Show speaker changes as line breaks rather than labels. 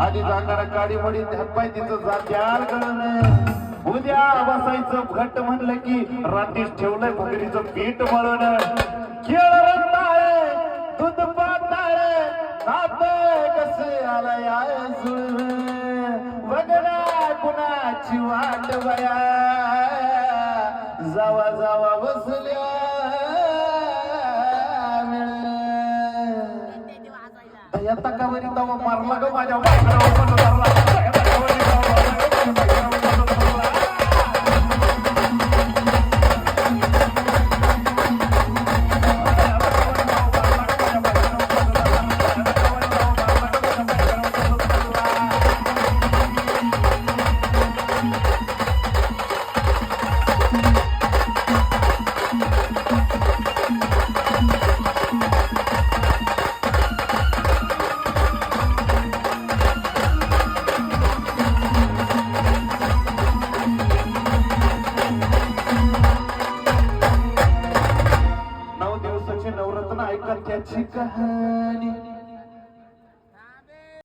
आधी जाणारा काडी मडी तिचं जात्याल कळण उद्या बसायचं घट म्हणलं की रात्रीच ठेवलंय भगरीचं पीठ मळण. खेळ रंगाळे दूध पाताळे नाते कसे आलाय आय बघना कुणाची वाट बया? जावा जावा बसल्या दया तकावरी तवा मारला ग माझ्या बायकोला नऊ ऐका त्याची कहाणी?